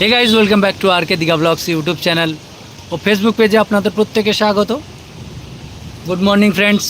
Hey guys welcome back to R K Digha vlogs YouTube channel O Facebook পেজে আপনাদের প্রত্যেকে স্বাগত। Good morning friends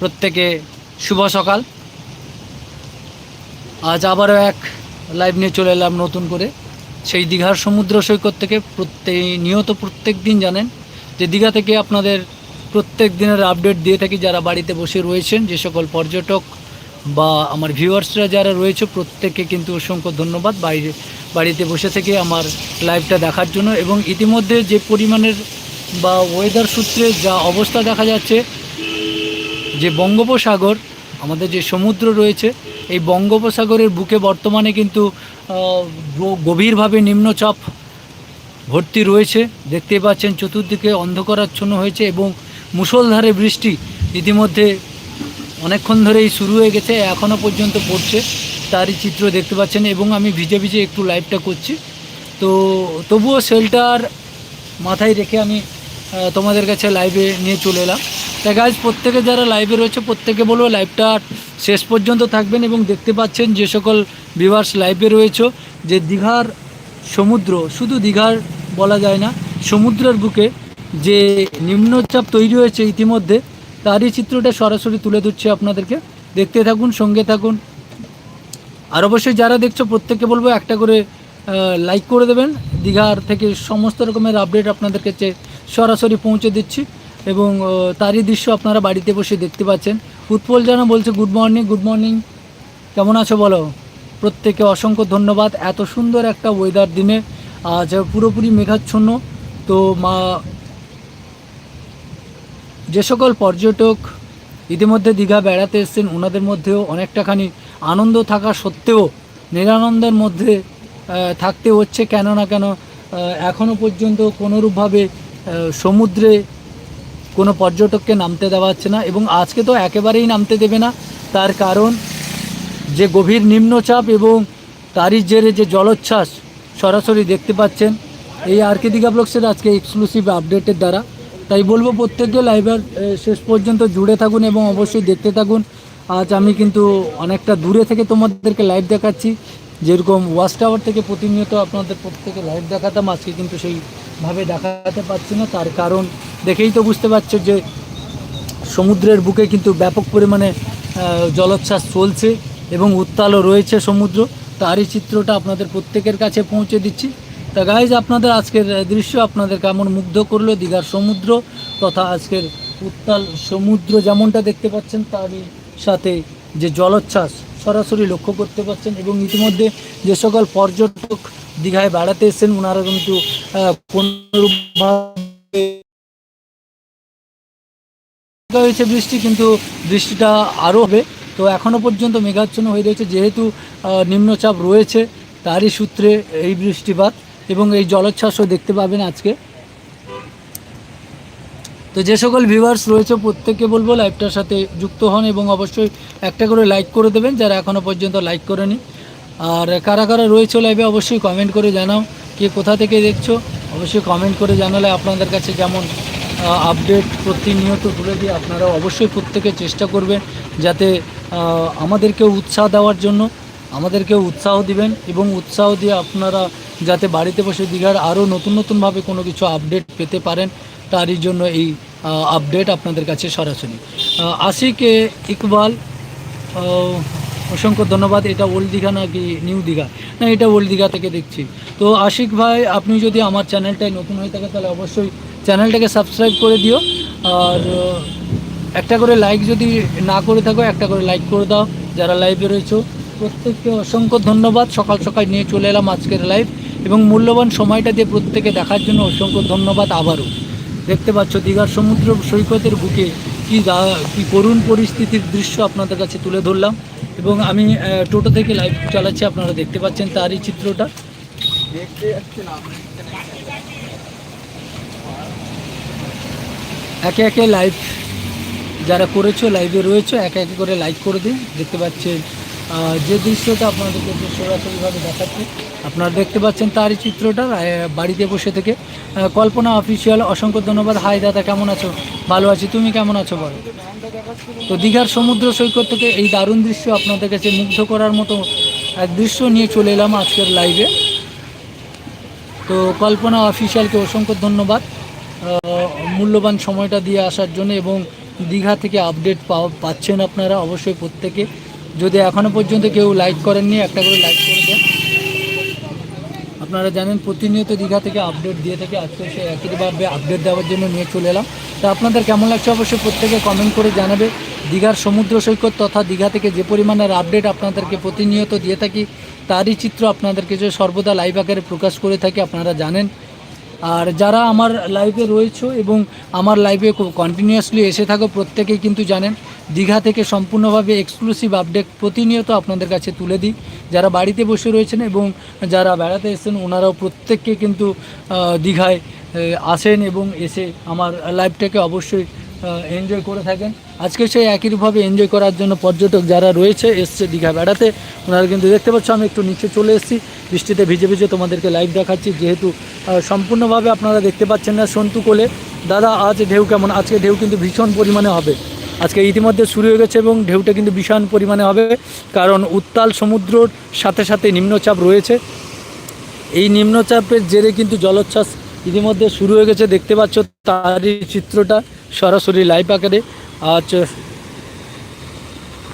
প্রত্যেকে শুভ সকাল। আজ আবারও এক লাইভ নিয়ে চলে এলাম নতুন করে। সেই দীঘার সমুদ্র সৈকত থেকে প্রত্যেক নিয়ত প্রত্যেক দিন জানেন যে দীঘা থেকে আপনাদের প্রত্যেক দিনের আপডেট দিয়ে থাকি যারা বাড়িতে বসে রয়েছেন, যে সকল পর্যটক বা আমার ভিউয়ার্সরা যারা রয়েছে, প্রত্যেককে কিন্তু অসংখ্য ধন্যবাদ বাইরে, বাড়িতে বসে থেকে আমার লাইভটা দেখার জন্য। এবং ইতিমধ্যে যে পরিমাণের বা ওয়েদার সূত্রে যা অবস্থা দেখা যাচ্ছে, যে বঙ্গোপসাগর, আমাদের যে সমুদ্র রয়েছে, এই বঙ্গোপসাগরের বুকে বর্তমানে কিন্তু গভীরভাবে নিম্নচাপ ভর্তি রয়েছে। দেখতেই পাচ্ছেন, চতুর্দিকে অন্ধকারাচ্ছন্ন হয়েছে এবং মুষলধারে বৃষ্টি ইতিমধ্যে অনেকক্ষণ ধরেই শুরু হয়ে গেছে এখনও পর্যন্ত পড়ছে। তারই চিত্র দেখতে পাচ্ছেন এবং আমি ভিজে ভিজে একটু লাইভটা করছি। তো তবুও শেল্টার মাথায় রেখে আমি তোমাদের কাছে লাইভে নিয়ে চলে এলাম। তাই গাছ প্রত্যেকে যারা লাইভে রয়েছে, প্রত্যেকে বলব লাইভটা শেষ পর্যন্ত থাকবেন এবং দেখতে পাচ্ছেন যে সকল ভিভার্স লাইভে রয়েছে, যে দীঘার সমুদ্র, শুধু দীঘার বলা যায় না, সমুদ্রের বুকে যে নিম্নচাপ তৈরি হয়েছে ইতিমধ্যে তারই চিত্রটা সরাসরি তুলে ধরছি আপনাদেরকে। দেখতে থাকুন, সঙ্গে থাকুন। আর অবশ্যই যারা দেখছ, প্রত্যেককে বলব একটা করে লাইক করে দেবেন। দীঘার থেকে সমস্ত রকমের আপডেট আপনাদের কাছে সরাসরি পৌঁছে দিচ্ছি। এবং তারই দৃশ্য আপনারা বাড়িতে বসে দেখতে পাচ্ছেন। উৎপল জানা বলছে গুড মর্নিং গুড মর্নিং কেমন আছো বলো? প্রত্যেকে অসংখ্য ধন্যবাদ। এত সুন্দর একটা ওয়েদার দিনে। আজ পুরোপুরি মেঘাচ্ছন্ন। তো মা যে সকল পর্যটক ইতিমধ্যে দীঘা বেড়াতে এসেছেন ওনাদের মধ্যেও অনেকটাখানি আনন্দ থাকা সত্ত্বেও নিরানন্দের মধ্যে থাকতে হচ্ছে কেন না কেন এখনও পর্যন্ত কোনোরূপভাবে সমুদ্রে কোনো পর্যটককে নামতে দেওয়া হচ্ছে না এবং আজকে তো একেবারেই নামতে দেবে না। তার কারণ যে গভীর নিম্নচাপ এবং তারই জেরে যে জলোচ্ছ্বাস সরাসরি দেখতে পাচ্ছেন, এই আর কে দীঘা ব্লগসের আজকে এক্সক্লুসিভ আপডেটের দ্বারা। তাই বলব প্রত্যেককে লাইভের শেষ পর্যন্ত জুড়ে থাকুন এবং অবশ্যই দেখতে থাকুন। আজ আমি কিন্তু অনেকটা দূরে থেকে তোমাদেরকে লাইভ দেখাচ্ছি। যেরকম ওয়াচ টাওয়ার থেকে প্রতিনিয়ত আপনাদের প্রত্যেকে লাইভ দেখাতাম, আজকে কিন্তু সেইভাবে দেখাতে পারছি না। তার কারণ দেখেই তো বুঝতে পারছ যে সমুদ্রের বুকে কিন্তু ব্যাপক পরিমাণে জলোচ্ছ্বাস চলছে এবং উত্তালও রয়েছে সমুদ্র। তারই চিত্রটা আপনাদের প্রত্যেকের কাছে পৌঁছে দিচ্ছি। তা গাইজ আপনাদের আজকের দৃশ্য আপনাদের কেমন মুগ্ধ করল? দীঘার সমুদ্র তথা আজকের উত্তাল সমুদ্র যেমনটা দেখতে পাচ্ছেন, তারই সাথে যে জলোচ্ছ্বাস সরাসরি লক্ষ্য করতে পাচ্ছেন এবং ইতিমধ্যে যে সকল পর্যটক দীঘায় বেড়াতে এসেছেন ওনারা কিন্তু হয়েছে বৃষ্টি, কিন্তু বৃষ্টিটা আরও হবে। তো এখনও পর্যন্ত মেঘাচ্ছন্ন হয়ে রয়েছে, যেহেতু নিম্নচাপ রয়েছে, তারই সূত্রে এই বৃষ্টিপাত। এবং এই জলোচ্ছ্বাসও দেখতে পাবেন আজকে। তো যে সকল ভিউয়ার্স রয়েছে প্রত্যেককে বলব লাইভটার সাথে যুক্ত হন এবং অবশ্যই একটা করে লাইক করে দেবেন যারা এখনও পর্যন্ত লাইক করেনি। আর কারা কারা রয়েছে লাইভে অবশ্যই কমেন্ট করে জানাও কে কোথা থেকে দেখছ। অবশ্যই কমেন্ট করে জানালে আপনাদের কাছে যেমন আপডেট প্রতিনিয়ত তুলে দিয়ে আপনারা অবশ্যই প্রত্যেকে চেষ্টা করবেন যাতে আহ, আমাদেরকেও উৎসাহ দেওয়ার জন্য আমাদেরকেও উৎসাহ দিবেন এবং উৎসাহ দিয়ে আপনারা যাতে বাড়িতে বসে দীঘার আরও নতুন নতুনভাবে কোনো কিছু আপডেট পেতে পারেন, তারই জন্য এই আপডেট আপনাদের কাছে সরাসরি। আশিক ইকবাল অসংখ্য ধন্যবাদ। এটা ওল্ড দীঘা নাকি নিউ দীঘা? না, এটা ওল্ড দীঘা থেকে দেখছি। তো আশিক ভাই, আপনি যদি আমার চ্যানেলটায় নতুন হয়ে থাকে তাহলে অবশ্যই চ্যানেলটাকে সাবস্ক্রাইব করে দিও। আর একটা করে লাইক যদি না করে থাকো, একটা করে লাইক করে দাও। যারা লাইভে রয়েছো, প্রত্যেককে অসংখ্য ধন্যবাদ। সকাল সকাল নিয়ে চলে এলাম আজকের লাইভ এবং মূল্যবান সময়টা দিয়ে প্রত্যেকে দেখার জন্য অসংখ্য ধন্যবাদ আবারও। দেখতে পাচ্ছ, দীঘার সমুদ্র সৈকতের বুকে কি কি করুণ পরিস্থিতির দৃশ্য আপনাদের কাছে তুলে ধরলাম এবং আমি টোটো থেকে লাইভ চালাচ্ছি, আপনারা দেখতে পাচ্ছেন তারই চিত্রটা। একে একে লাইভ যারা করেছ, লাইভে রয়েছে, একে একে করে লাইক করে দিন। দেখতে পাচ্ছেন যে দৃশ্যটা আপনাদেরকে সরাসরিভাবে দেখাচ্ছি আপনারা দেখতে পাচ্ছেন তারই চিত্রটা বাড়িতে বসে থেকে। কল্পনা অফিসিয়াল, অসংখ্য ধন্যবাদ। হাই দাদা, কেমন আছো? ভালো আছি, তুমি কেমন আছো বলো? তো দীঘার সমুদ্র সৈকত থেকে এই দারুণ দৃশ্য আপনাদের কাছে মুগ্ধ করার মতো এক দৃশ্য নিয়ে চলে এলাম আজকের লাইভে তো কল্পনা অফিসিয়ালকে অসংখ্য ধন্যবাদ। মূল্যবান সময়টা দিয়ে আসার জন্য এবং দীঘা থেকে আপডেট পাচ্ছেন আপনারা অবশ্যই প্রত্যেকে। যদি এখনও পর্যন্ত কেউ লাইক করেননি, একটা করে লাইক করে দেন। আপনারা জানেন, প্রতিনিয়ত দীঘা থেকে আপডেট দিয়ে থাকে। আজকে সে একইভাবে আপডেট দেওয়ার জন্য নিয়ে চলে এলাম। তা আপনাদের কেমন লাগছে অবশ্যই প্রত্যেকে কমেন্ট করে জানাবে। দীঘার সমুদ্র সৈকত তথা দীঘা থেকে যে পরিমাণের আপডেট আপনাদেরকে প্রতিনিয়ত দিয়ে থাকি, তারই চিত্র আপনাদেরকে যে সর্বদা লাইভ আকারে প্রকাশ করে থাকি, আপনারা জানেন। আর যারা আমার লাইফে রয়েছে এবং আমার লাইফে কন্টিনিউয়াসলি এসে থাকো, প্রত্যেকেই কিন্তু জানেন, দীঘা থেকে সম্পূর্ণভাবে এক্সক্লুসিভ আপডেট প্রতিনিয়ত আপনাদের কাছে তুলে দিই। যারা বাড়িতে বসে রয়েছেন এবং যারা বেড়াতে এসেছেন, ওনারাও প্রত্যেককে কিন্তু দীঘায় আসেন এবং এসে আমার লাইফটাকে অবশ্যই এনজয় করে থাকেন। আজকে সেই একইভাবে এনজয় করার জন্য পর্যটক যারা রয়েছে, এসছে দীঘা বেড়াতে, ওনারা কিন্তু দেখতে পাচ্ছ, আমি একটু নিচে চলে এসেছি। বৃষ্টিতে ভিজে ভিজে তোমাদেরকে লাইভ দেখাচ্ছি। যেহেতু সম্পূর্ণভাবে আপনারা দেখতে পাচ্ছেন না সন্তু কোলে। দাদা, আজ ঢেউ কেমন? আজকে ঢেউ কিন্তু ভীষণ পরিমাণে হবে। আজকে ইতিমধ্যে শুরু হয়ে গেছে এবং ঢেউটা কিন্তু ভীষণ পরিমাণে হবে। কারণ উত্তাল সমুদ্রর সাথে সাথে নিম্নচাপ রয়েছে। এই নিম্নচাপের জেরে কিন্তু জলোচ্ছ্বাস ইতিমধ্যে শুরু হয়ে গেছে, দেখতে পাচ্ছ তারই চিত্রটা সরাসরি লাইভ আকারে। আজ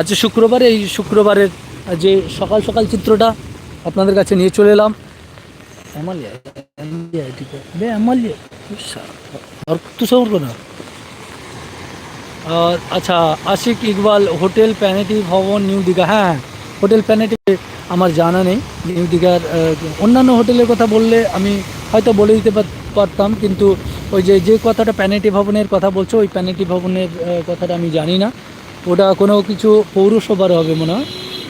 আজ শুক্রবারে, এই শুক্রবারের যে সকাল সকাল চিত্রটা আপনাদের কাছে নিয়ে চলে এলাম। আচ্ছা আশিক ইকবাল, হোটেল প্যানেটি ভবন, নিউ দীঘা। হ্যাঁ হোটেল প্যানেটি আমার জানা নেই। নিউ দীঘার অন্যান্য হোটেলের কথা বললে আমি হয়তো বলে দিতে পারতাম, কিন্তু ওই যে যে কথাটা প্যানেটি ভবনের কথা বলছো, ওই প্যানেটি ভবনের কথাটা আমি জানি না। ওটা কোনো কিছু পৌরসভার হবে মনে হয়।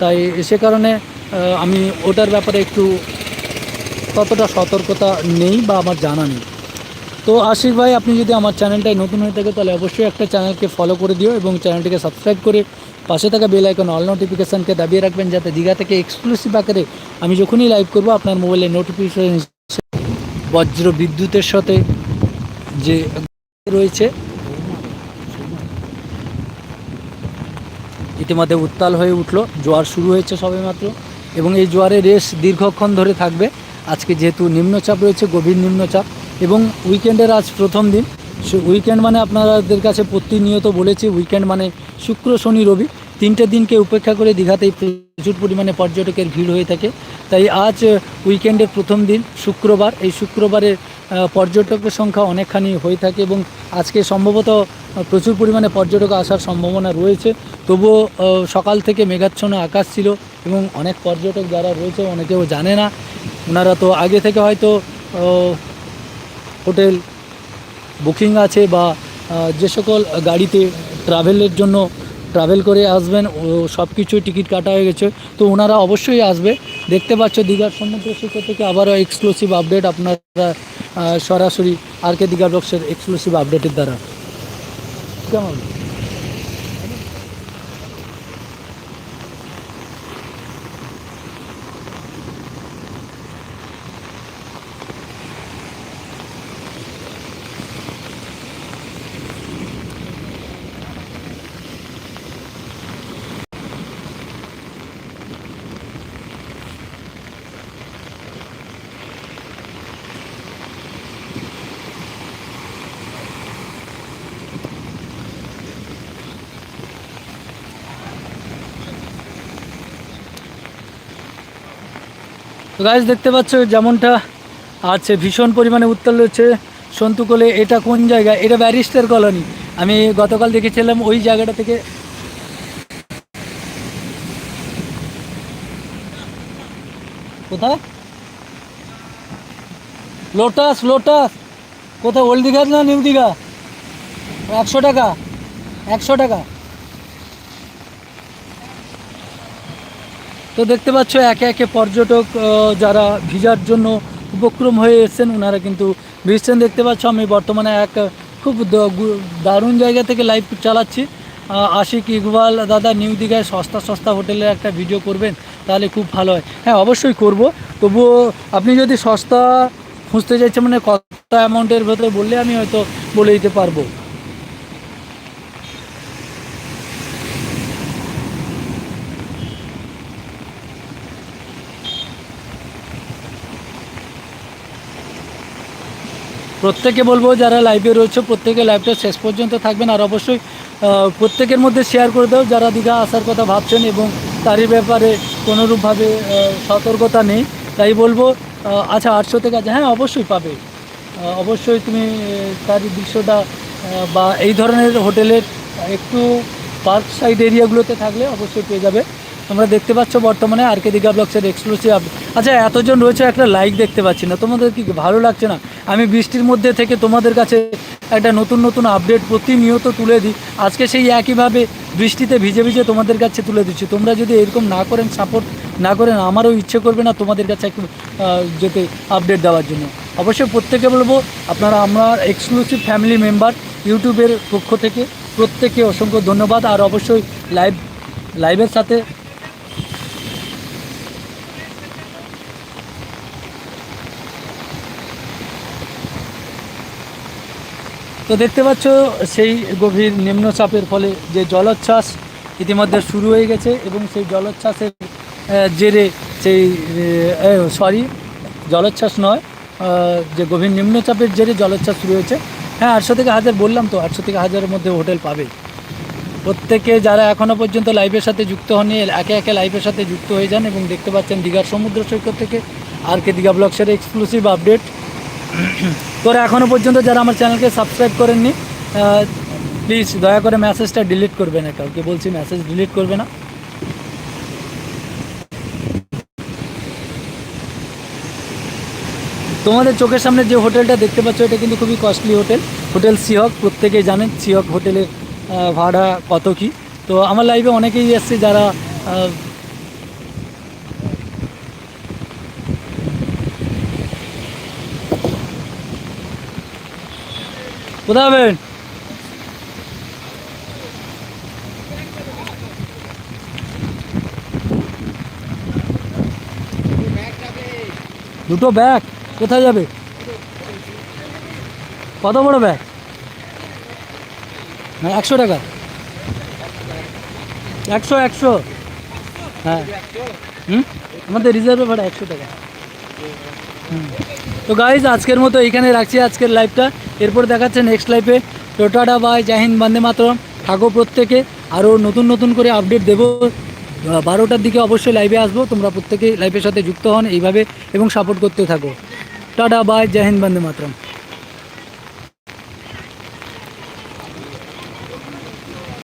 তাই সে কারণে আমি ওটার ব্যাপারে একটু ততটা সতর্কতা নেই বা আমার জানা নেই। তো আশিক ভাই, আপনি যদি আমার চ্যানেলটায় নতুন হয়ে থাকে, তাহলে অবশ্যই একটা চ্যানেলকে ফলো করে দিও এবং চ্যানেলটিকে সাবস্ক্রাইব করে পাশে থাকা বেল আইকন অল নোটিফিকেশানকে দাবিয়ে রাখবেন, যাতে দীঘা থেকে এক্সক্লুসিভ আকারে আমি যখনই লাইভ করব, আপনার মোবাইলে নোটিফিকেশন বজ্র বিদ্যুতের সাথে যে রয়েছে, ইতিমধ্যে উত্তাল হয়ে উঠল। জোয়ার শুরু হয়েছে সবেমাত্র এবং এই জোয়ারের রেস দীর্ঘক্ষণ ধরে থাকবে। আজকে যেহেতু নিম্নচাপ রয়েছে, গভীর নিম্নচাপ এবং উইকেন্ডের আজ প্রথম দিন। উইকেন্ড মানে আপনাদের কাছে প্রতিনিয়ত বলেছি, উইকেন্ড মানে শুক্র, শনি, রবি। তিনটে দিনকে উপেক্ষা করে দীঘাতেই প্রচুর পরিমাণে পর্যটকের ভিড় হয়ে থাকে। তাই আজ উইকেন্ডের প্রথম দিন, শুক্রবার। এই শুক্রবারের পর্যটকের সংখ্যা অনেকখানি হয়ে থাকে এবং আজকে সম্ভবত প্রচুর পরিমাণে পর্যটক আসার সম্ভাবনা রয়েছে। তবুও সকাল থেকে মেঘাচ্ছন্ন আকাশ ছিল এবং অনেক পর্যটক যারা রয়েছে অনেকেও জানে না। ওনারা তো আগে থেকে হয়তো হোটেল বুকিং আছে বা যে সকল গাড়িতে ট্রাভেলের জন্য ট্রাভেল করে আসবেন, ও সব কিছুই টিকিট কাটা হয়ে গেছে। তো ওনারা অবশ্যই আসবে। দেখতে পাচ্ছ দীঘার সমুদ্র সৈকত থেকে আবারও এক্সক্লুসিভ আপডেট আপনারা সরাসরি আর কে দীঘা ব্লগসের এক্সক্লুসিভ আপডেটের দ্বারা। কেমন? তো গাছ দেখতে পাচ্ছ যেমনটা আছে, ভীষণ পরিমাণে উত্তাল রয়েছে সন্তুকলে এটা কোন জায়গা? এটা ব্যারিস্টার কলোনি। আমি গতকাল দেখেছিলাম ওই জায়গাটা থেকে। কোথায়? লোটাস লোটাস কোথায়? ওল্ড দীঘা না নিউ দীঘা একশো টাকা একশো টাকা। তো দেখতে পাচ্ছ, একে একে পর্যটক যারা ভিসার জন্য উপক্রম হয়ে এসেছেন ওনারা কিন্তু ভিজছেন। দেখতে পাচ্ছ, আমি বর্তমানে এক খুব দারুণ জায়গা থেকে লাইভ চালাচ্ছি। আশিক ইকবাল দাদা, নিউ দীঘায় সস্তা সস্তা হোটেলের একটা ভিডিও করবেন, তাহলে খুব ভালো হয়। হ্যাঁ অবশ্যই করব। তবুও আপনি যদি সস্তা খুঁজতে চাইছেন মানে কত অ্যামাউন্টের ভেতরে বললে আমি হয়তো বলে দিতে পারব। প্রত্যেকে বলব যারা লাইভে রয়েছে, প্রত্যেকে লাইভটা শেষ পর্যন্ত থাকবেন। আর অবশ্যই প্রত্যেকের মধ্যে শেয়ার করে দাও যারা দীঘা আসার কথা ভাবছেন এবং তারই ব্যাপারে কোনোরূপভাবে সতর্কতা নেই। তাই বলব আচ্ছা আটশো থেকে আছে। হ্যাঁ অবশ্যই পাবে। অবশ্যই তুমি তার দৃশ্যটা বা এই ধরনের হোটেলের একটু পার্ক সাইড এরিয়াগুলোতে থাকলে অবশ্যই পেয়ে যাবে। তোমরা দেখতে পাচ্ছ বর্তমানে আর কে দীঘা ব্লগসের এক্সক্লুসিভ আচ্ছা এতজন রয়েছে, একটা লাইক দেখতে পাচ্ছি না। তোমাদের কি ভালো লাগছে না? আমি বৃষ্টির মধ্যে থেকে তোমাদের কাছে একটা নতুন নতুন আপডেট প্রতিনিয়ত তুলে দিই। আজকে সেই একইভাবে বৃষ্টিতে ভিজে ভিজে তোমাদের কাছে তুলে দিচ্ছি। তোমরা যদি এরকম না করেন সাপোর্ট না করেন, আমারও ইচ্ছে করবে না তোমাদের কাছে একটু যেতে আপডেট দেওয়ার জন্য। অবশ্যই প্রত্যেকে বলব, আপনারা আমরা এক্সক্লুসিভ ফ্যামিলি মেম্বার ইউটিউবের পক্ষ থেকে প্রত্যেককে অসংখ্য ধন্যবাদ। আর অবশ্যই লাইভ লাইভের সাথে তো দেখতে পাচ্ছ, সেই গভীর নিম্নচাপের ফলে যে জলোচ্ছ্বাস ইতিমধ্যে শুরু হয়ে গেছে এবং সেই জলোচ্ছ্বাসের জেরে সেই সরি জলোচ্ছ্বাস নয় যে গভীর নিম্নচাপের জেরে জলোচ্ছ্বাস শুরু হয়েছে। হ্যাঁ আটশো থেকে হাজার বললাম তো, আটশো থেকে হাজারের মধ্যে হোটেল পাবে। প্রত্যেকে যারা এখনও পর্যন্ত লাইভের সাথে যুক্ত হননি, একে একে লাইভের সাথে যুক্ত হয়ে যান এবং দেখতে পাচ্ছেন দীঘার সমুদ্র সৈকত থেকে আর কে দীঘা ব্লগসের এক্সক্লুসিভ আপডেট তোরা এখনও পর্যন্ত যারা আমার চ্যানেলকে সাবস্ক্রাইব করেননি প্লিজ দয়া করে মেসেজটা ডিলিট করবে না কাউকে, বলছি মেসেজ ডিলিট করবে না। তোমাদের চোখের সামনে যে হোটেলটা দেখতে পাচ্ছ, এটা কিন্তু খুবই কস্টলি হোটেল। হোটেল সিহক, প্রত্যেকেই জানেন সিহক হোটেলের ভাড়া কত কি। তো আমার লাইফে অনেকেই এসছে যারা কোথায় দুটো ব্যাগ, কোথায় যাবে? কত বড় ব্যাগ? হ্যাঁ একশো টাকা। একশো একশো। হ্যাঁ। হুম? আমাদের রিজার্ভে ভাড়া একশো টাকা। তো গাইজ আজকের মতো এইখানে রাখছি আজকের লাইভটা এরপর দেখাচ্ছে নেক্সট লাইভে টোটাডা বাই জাহিন বন্দে মাতরম। থাকো প্রত্যেকে। আরও নতুন নতুন করে আপডেট দেবো। বারোটার দিকে অবশ্যই লাইভে আসব। তোমরা প্রত্যেকে লাইভের সাথে যুক্ত হন এইভাবে এবং সাপোর্ট করতে থাকো। টাটা বাই জাহিন বন্দে মাতরম।